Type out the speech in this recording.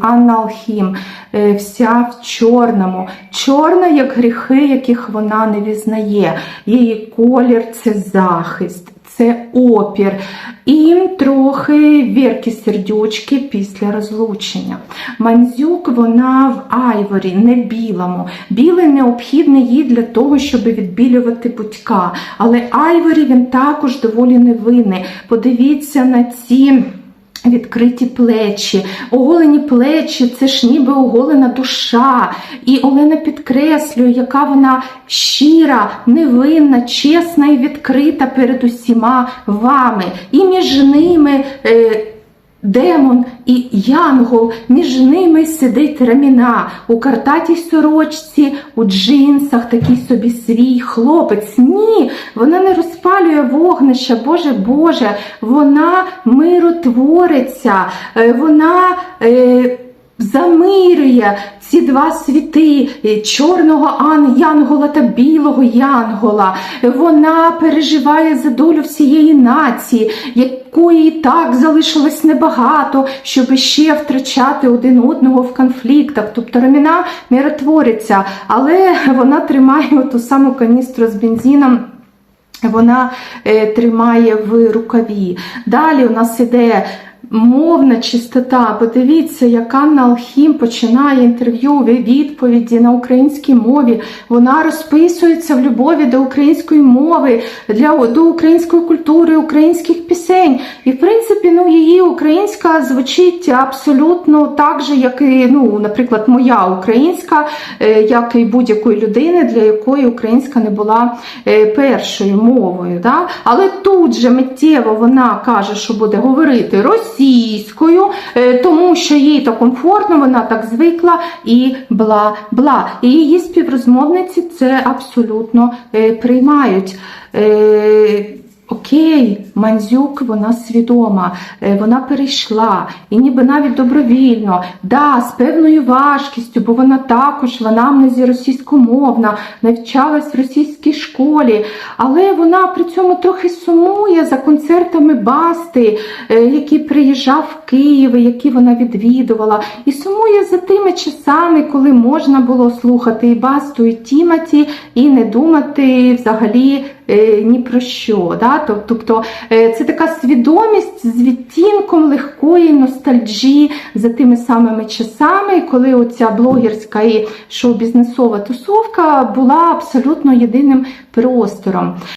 Анна е, вся в чорному, чорна, як гріхи, яких вона не візнає. Її колір це захист, це опір. І трохи вірки сердючки після розлучення. Мандзюк вона в айворі, не білому. Білий необхідний їй для того, щоб відбілювати путька. Але айворі він також доволі невинний. Подивіться на ці. Відкриті плечі, оголені плечі це ж ніби оголена душа. І Олена підкреслює, яка вона щира, невинна, чесна і відкрита перед усіма вами. І між ними. Е, Демон і Янгол, між ними сидить раміна у картатій сорочці, у джинсах, такий собі свій хлопець. Ні, вона не розпалює вогнища, Боже Боже, вона миротвориця, е, вона. Замирює ці два світи е, чорного Янгола та білого Янгола. Вона переживає за долю всієї нації, якої і так залишилось небагато, щоб ще втрачати один одного в конфліктах. Тобто Раміна миротвориться, але вона тримає ту саму каністру з бензином. Вона е, тримає в рукаві. Далі у нас іде мовна чистота. Подивіться, як Анна Алхім починає інтерв'ю, відповіді на українській мові. Вона розписується в любові до української мови, для, до української культури, українських пісень. І, в принципі, ну, її українська звучить абсолютно так же, як і, ну, наприклад, моя українська, е, як і будь-якої людини, для якої українська не була е, першою мовою. Да? Але тут же миттєво вона каже, що буде говорити російською, е, тому що їй то комфортно, вона так звикла і бла-бла. І її співрозмовниці це абсолютно е, приймають. Окей, Мандзюк, вона свідома, е, вона перейшла, і ніби навіть добровільно, да, з певною важкістю, бо вона також в анамнезі російськомовна, навчалась в російській школі, але вона при цьому трохи сумує за концертами Басти, е, який приїжджав в Київ, які вона відвідувала, і сумує за тими часами, коли можна було слухати і Басту, і Тімоті, і не думати взагалі е, ні про що. Да? Тоб- Тобто е, це така свідомість з відтінком легкої ностальджі за тими самими часами, коли оця блогерська і шоу-бізнесова тусовка була абсолютно єдиним простором.